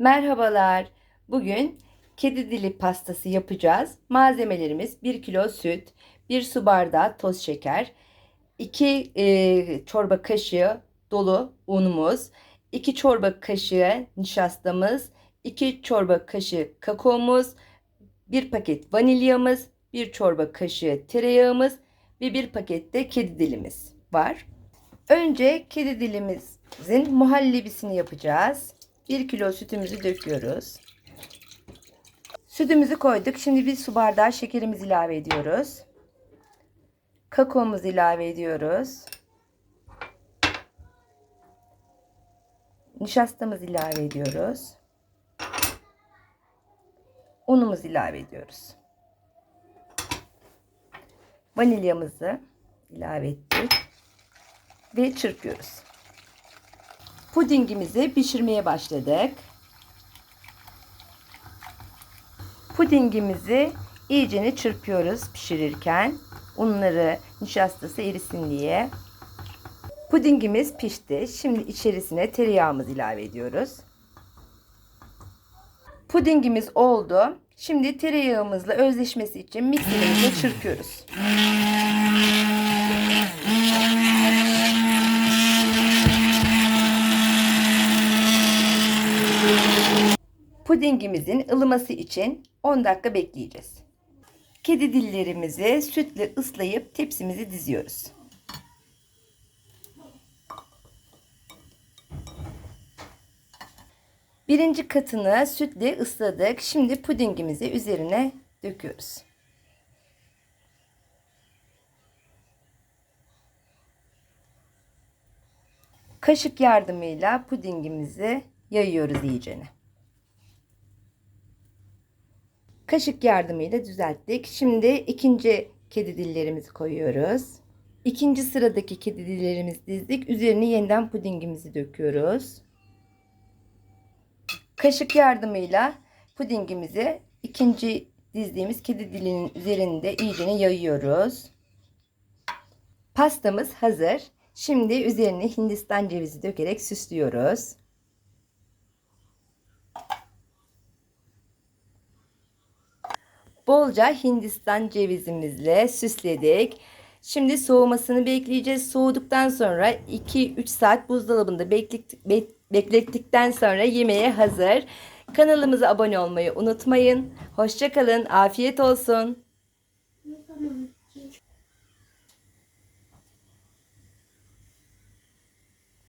Merhabalar. Bugün kedi dili pastası yapacağız. Malzemelerimiz 1 kilo süt, 1 su bardağı toz şeker, 2 çorba kaşığı dolu unumuz, 2 çorba kaşığı nişastamız, 2 çorba kaşığı kakaomuz, 1 paket vanilyamız, 1 çorba kaşığı tereyağımız ve 1 paket de kedi dilimiz var. Önce kedi dilimizin muhallebisini yapacağız. 1 kilo sütümüzü döküyoruz. Sütümüzü koyduk. Şimdi bir su bardağı şekerimizi ilave ediyoruz. Kakaomuzu ilave ediyoruz. Nişastamızı ilave ediyoruz. Unumuzu ilave ediyoruz. Vanilyamızı ilave ettik ve çırpıyoruz. Pudingimizi pişirmeye başladık. Pudingimizi iyicene çırpıyoruz pişirirken. Unları, nişastası erisin diye. Pudingimiz pişti. Şimdi içerisine tereyağımızı ilave ediyoruz. Pudingimiz oldu. Şimdi tereyağımızla özleşmesi için mikserimizle çırpıyoruz. Pudingimizin ılıması için 10 dakika bekleyeceğiz. Kedi dillerimizi sütle ıslayıp tepsimizi diziyoruz. Birinci katını sütle ısladık. Şimdi pudingimizi üzerine döküyoruz. Kaşık yardımıyla pudingimizi yayıyoruz iyicene. Kaşık yardımıyla düzelttik. Şimdi ikinci kedi dillerimizi koyuyoruz. İkinci sıradaki kedi dillerimizi dizdik. Üzerine yeniden pudingimizi döküyoruz. Kaşık yardımıyla pudingimizi ikinci dizdiğimiz kedi dilinin üzerinde iyicene yayıyoruz. Pastamız hazır. Şimdi üzerine hindistan cevizi dökerek süslüyoruz. Bolca hindistan cevizimizle süsledik. Şimdi soğumasını bekleyeceğiz. Soğuduktan sonra 2-3 saat buzdolabında beklettikten sonra yemeğe hazır. Kanalımıza abone olmayı unutmayın. Hoşçakalın. Afiyet olsun.